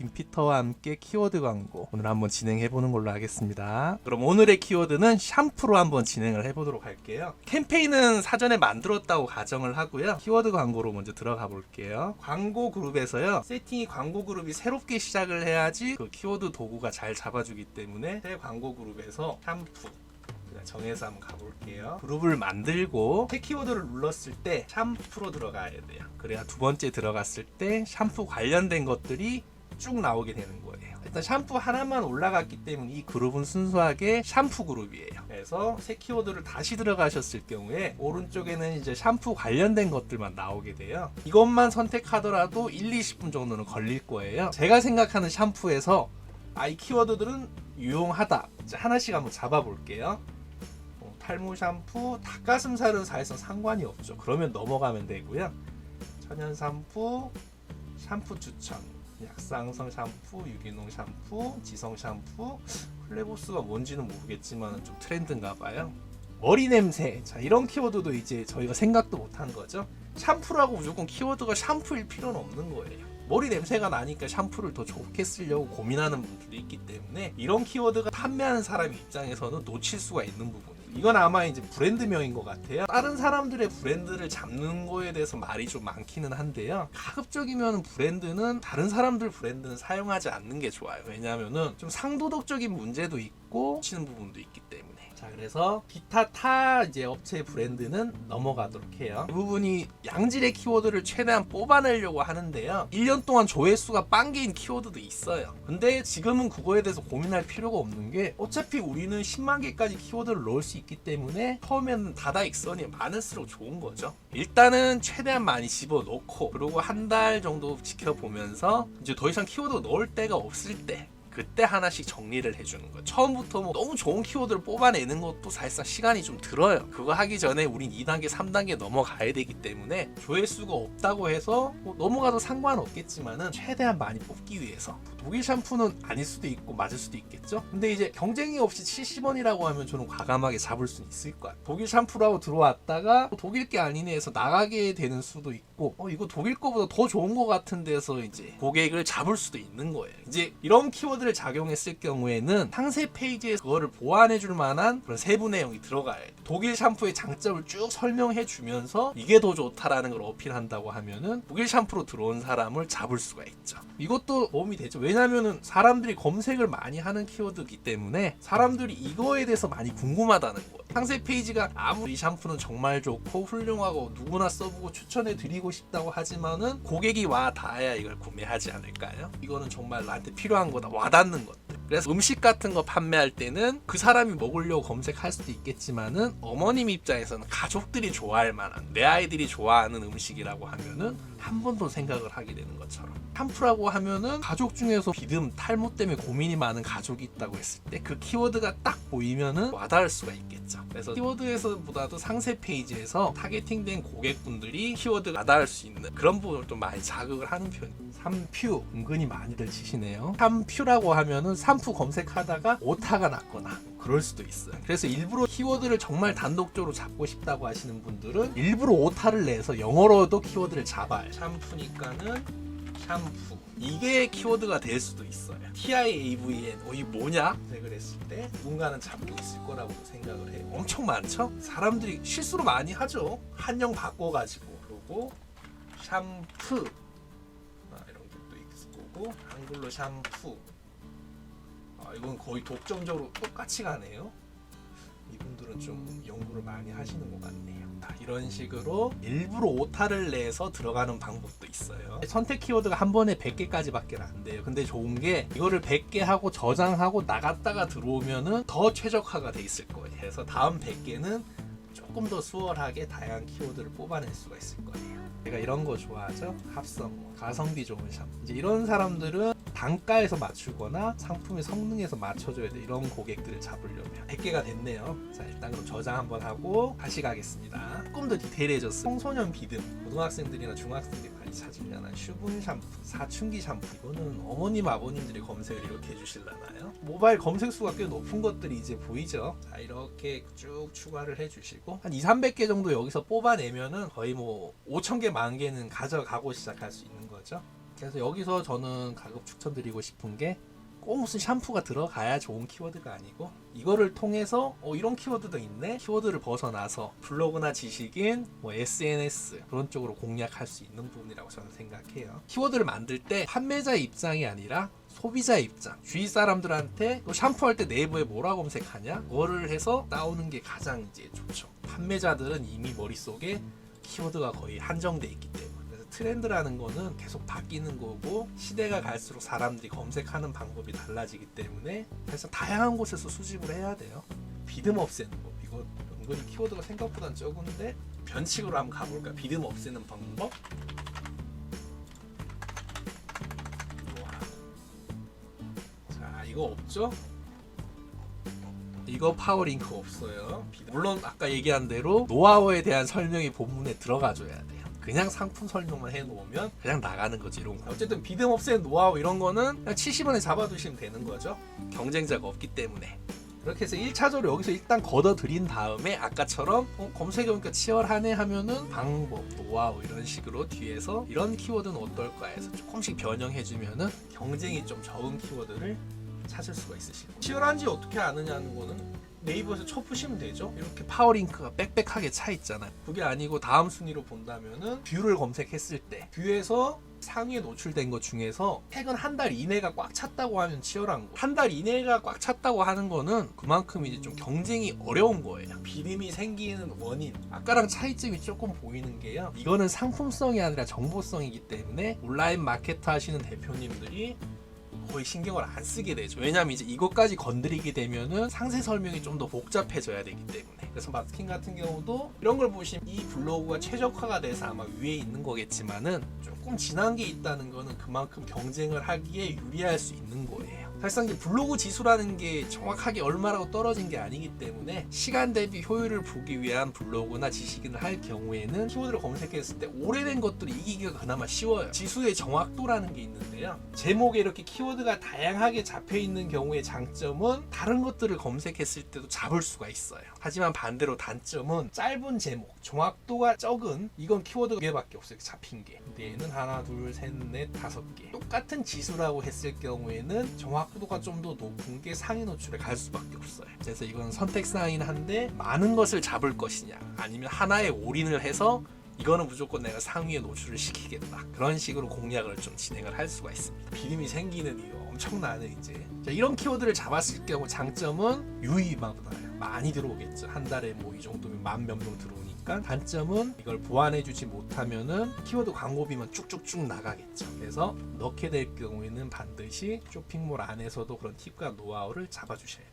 김피터와 함께 키워드 광고 오늘 한번 진행해 보는 걸로 하겠습니다. 그럼 오늘의 키워드는 샴푸로 한번 진행을 해 보도록 할게요. 캠페인은 사전에 만들었다고 가정을 하고요. 키워드 광고로 먼저 들어가 볼게요. 광고 그룹에서요. 세팅이 광고 그룹이 새롭게 시작을 해야지 그 키워드 도구가 잘 잡아주기 때문에 새 광고 그룹에서 샴푸 정해서 한번 가볼게요. 그룹을 만들고 새 키워드를 눌렀을 때 샴푸로 들어가야 돼요. 그래야 두 번째 들어갔을 때 샴푸 관련된 것들이 쭉 나오게 되는 거예요. 일단 샴푸 하나만 올라갔기 때문에 이 그룹은 순수하게 샴푸 그룹이에요. 그래서 새 키워드를 다시 들어가셨을 경우에 오른쪽에는 이제 샴푸 관련된 것들만 나오게 돼요. 이것만 선택하더라도 1, 20분 정도는 걸릴 거예요. 제가 생각하는 샴푸에서 아, 이 키워드들은 유용하다. 하나씩 한번 잡아볼게요. 어, 탈모 샴푸, 닭가슴살은 사실상 상관이 없죠. 그러면 넘어가면 되고요. 천연 샴푸, 샴푸 추천, 약상성 샴푸, 유기농 샴푸, 지성 샴푸, 플레보스가 뭔지는 모르겠지만 좀 트렌드인가 봐요. 머리 냄새. 자, 이런 키워드도 이제 저희가 생각도 못한 거죠. 샴푸라고 무조건 키워드가 샴푸일 필요는 없는 거예요. 머리 냄새가 나니까 샴푸를 더 좋게 쓰려고 고민하는 분들도 있기 때문에 이런 키워드가 판매하는 사람 입장에서는 놓칠 수가 있는 부분 이건 아마 이제 브랜드명인 것 같아요. 다른 사람들의 브랜드를 잡는 거에 대해서 말이 좀 많기는 한데요. 가급적이면 브랜드는 다른 사람들 브랜드는 사용하지 않는 게 좋아요. 왜냐하면은 좀 상도덕적인 문제도 있고 치는 부분도 있기 때문에. 자 그래서 기타 타 이제 업체 브랜드는 넘어가도록 해요. 이 부분이 양질의 키워드를 최대한 뽑아내려고 하는데요. 1년 동안 조회수가 빵개인 키워드도 있어요. 근데 지금은 그거에 대해서 고민할 필요가 없는 게 어차피 우리는 10만 개까지 키워드를 넣을 수 있기 때문에 처음에는 다다익선이 많을수록 좋은 거죠. 일단은 최대한 많이 집어넣고 그리고 한 달 정도 지켜보면서 이제 더 이상 키워드 넣을 데가 없을 때 그때 하나씩 정리를 해주는 거예요. 처음부터 뭐 너무 좋은 키워드를 뽑아내는 것도 사실상 시간이 좀 들어요. 그거 하기 전에 우린 2단계, 3단계 넘어가야 되기 때문에 조회수가 없다고 해서 뭐 넘어가도 상관없겠지만은 최대한 많이 뽑기 위해서 독일 샴푸는 아닐 수도 있고 맞을 수도 있겠죠. 근데 이제 경쟁이 없이 70원이라고 하면 저는 과감하게 잡을 수 있을 거야. 독일 샴푸라고 들어왔다가 또 독일 게 아니네 해서 나가게 되는 수도 있고 어 이거 독일 거보다 더 좋은 거 같은 데서 이제 고객을 잡을 수도 있는 거예요. 이제 이런 키워드 를 작용했을 경우에는 상세 페이지에 그거를 보완해 줄 만한 그런 세부 내용이 들어가야 돼. 독일 샴푸의 장점을 쭉 설명해 주면서 이게 더 좋다라는 걸 어필한다고 하면은 독일 샴푸로 들어온 사람을 잡을 수가 있죠. 이것도 도움이 되죠. 왜냐면은 사람들이 검색을 많이 하는 키워드이기 때문에 사람들이 이거에 대해서 많이 궁금하다는 거예요. 상세 페이지가 아무리 이 샴푸는 정말 좋고 훌륭하고 누구나 써보고 추천해 드리고 싶다고 하지만은 고객이 와 닿아야 이걸 구매하지 않을까요? 이거는 정말 나한테 필요한 거다 와 닿는 것들. 그래서 음식 같은 거 판매할 때는 그 사람이 먹으려고 검색할 수도 있겠지만은 어머님 입장에서는 가족들이 좋아할 만한 내 아이들이 좋아하는 음식이라고 하면은 한 번 더 생각을 하게 되는 것처럼. 샴푸라고 하면은 가족 중에서 비듬 탈모 때문에 고민이 많은 가족이 있다고 했을 때 그 키워드가 딱 보이면은 와닿을 수가 있겠죠. 그래서 키워드에서보다도 상세 페이지에서 타겟팅된 고객분들이 키워드가 와닿을 수 있는 그런 부분을 좀 많이 자극을 하는 편이에요. 삼퓨 은근히 많이들 치시네요. 삼퓨라고 하면은 삼푸 검색하다가 오타가 났거나 그럴 수도 있어요. 그래서 일부러 키워드를 정말 단독적으로 잡고 싶다고 하시는 분들은 일부러 오타를 내서 영어로도 키워드를 잡아요. 샴푸니까는 샴푸. 이게 키워드가 될 수도 있어요. TIAVN, 어, 이 뭐냐? 검색을 했을 때 누군가는 잡고 있을 거라고 생각을 해요. 엄청 많죠? 사람들이 실수로 많이 하죠. 한영 바꿔가지고. 그리고 샴푸. 아, 이런 것도 있을 거고, 한글로 샴푸. 아, 이건 거의 독점적으로 똑같이 가네요. 이분들은 좀 연구를 많이 하시는 것 같네요. 자, 이런 식으로 일부러 오타를 내서 들어가는 방법도 있어요. 선택 키워드가 한 번에 100개까지밖에 안 돼요. 근데 좋은 게 이거를 100개 하고 저장하고 나갔다가 들어오면은 더 최적화가 돼 있을 거예요. 그래서 다음 100개는 조금 더 수월하게 다양한 키워드를 뽑아낼 수가 있을 거예요. 제가 이런 거 좋아하죠. 합성, 가성비 좋은 샴푸. 이제 이런 사람들은 단가에서 맞추거나 상품의 성능에서 맞춰줘야 돼. 이런 고객들을 잡으려면 100개가 됐네요. 자 일단 그럼 저장 한번 하고 다시 가겠습니다. 조금 더 디테일해졌어. 청소년 비듬, 고등학생들이나 중학생들이 많이 찾으려나 슈분 샴푸, 사춘기 샴푸. 이거는 어머님 아버님들이 검색을 이렇게 해주실라나요? 모바일 검색 수가 꽤 높은 것들이 이제 보이죠. 자 이렇게 쭉 추가를 해주시고 한 2, 300개 정도 여기서 뽑아내면은 거의 뭐 5천 개, 만 개는 가져가고 시작할 수 있는 거죠. 그래서 여기서 저는 가급 추천드리고 싶은 게 꼭 무슨 샴푸가 들어가야 좋은 키워드가 아니고 이거를 통해서 어, 이런 키워드도 있네? 키워드를 벗어나서 블로그나 지식인 뭐 SNS 그런 쪽으로 공략할 수 있는 부분이라고 저는 생각해요. 키워드를 만들 때 판매자의 입장이 아니라 소비자의 입장. 주위 사람들한테 또 샴푸할 때 네이버에 뭐라 검색하냐? 그거를 해서 나오는 게 가장 이제 좋죠. 판매자들은 이미 머릿속에 키워드가 거의 한정돼 있기 때문에 트렌드라는 거는 계속 바뀌는 거고 시대가 갈수록 사람들이 검색하는 방법이 달라지기 때문에 그래서 다양한 곳에서 수집을 해야 돼요 비듬 없애는 법 이거 은근히 키워드가 생각보다 적은데 변칙으로 한번 가볼까 비듬 없애는 방법. 자 이거 없죠? 이거 파워링크 없어요. 물론 아까 얘기한 대로 노하우에 대한 설명이 본문에 들어가줘야 돼요. 그냥 상품 설명만 해놓으면 그냥 나가는 거지 이런 거. 어쨌든 비듬 없앤 노하우 이런 거는 그냥 70원에 잡아두시면 되는 거죠. 경쟁자가 없기 때문에. 그렇게 해서 1차적으로 여기서 일단 걷어들인 다음에 아까처럼 어, 검색해보니까 치열하네 하면은 방법, 노하우 이런 식으로 뒤에서 이런 키워드는 어떨까 해서 조금씩 변형해주면은 경쟁이 좀 적은 키워드를 찾을 수가 있으시고 치열한지 어떻게 아느냐는 거는 네이버에서 쳐보시면 되죠 이렇게 파워링크가 빽빽하게 차 있잖아요 그게 아니고 다음 순위로 본다면은 뷰를 검색했을 때 뷰에서 상위에 노출된 것 중에서 최근 한 달 이내가 꽉 찼다고 하면 치열한 거. 한 달 이내가 꽉 찼다고 하는 거는 그만큼 이제 좀 경쟁이 어려운 거예요. 비림이 생기는 원인. 아까랑 차이점이 조금 보이는 게요. 이거는 상품성이 아니라 정보성이기 때문에 온라인 마케터 하시는 대표님들이 거의 신경을 안 쓰게 되죠. 왜냐면 이제 이것까지 건드리게 되면은 상세 설명이 좀 더 복잡해져야 되기 때문에. 그래서 마스킹 같은 경우도 이런 걸 보시면 이 블로그가 최적화가 돼서 아마 위에 있는 거겠지만은 조금 지난 게 있다는 거는 그만큼 경쟁을 하기에 유리할 수 있는 거예요. 사실상 이제 블로그 지수라는 게 정확하게 얼마라고 떨어진 게 아니기 때문에 시간 대비 효율을 보기 위한 블로그나 지식인을 할 경우에는 키워드를 검색했을 때 오래된 것들을 이기기가 그나마 쉬워요. 지수의 정확도라는 게 있는데요. 제목에 이렇게 키워드가 다양하게 잡혀 있는 경우의 장점은 다른 것들을 검색했을 때도 잡을 수가 있어요. 하지만 반대로 단점은 짧은 제목, 정확도가 적은 이건 키워드가 두 개밖에 없어요. 잡힌 게. 근데 얘는 하나, 둘, 셋, 넷, 다섯 개. 똑같은 지수라고 했을 경우에는 정확 도가 좀 더 높은 게 상위 노출에 갈 수밖에 없어요. 그래서 이건 선택 사항이긴 한데 많은 것을 잡을 것이냐 아니면 하나에 올인을 해서 이거는 무조건 내가 상위에 노출을 시키겠다. 그런 식으로 공략을 좀 진행을 할 수가 있습니다. 비림이 생기는 이유 엄청나는 이제 자, 이런 키워드를 잡았을 경우 장점은 유의만 많아요. 많이 들어오겠죠. 한 달에 뭐 이 정도면 만몇명 들어오니까 단점은 이걸 보완해주지 못하면은 키워드 광고비만 쭉쭉쭉 나가겠죠. 그래서 넣게 될 경우에는 반드시 쇼핑몰 안에서도 그런 팁과 노하우를 잡아주셔야 돼요.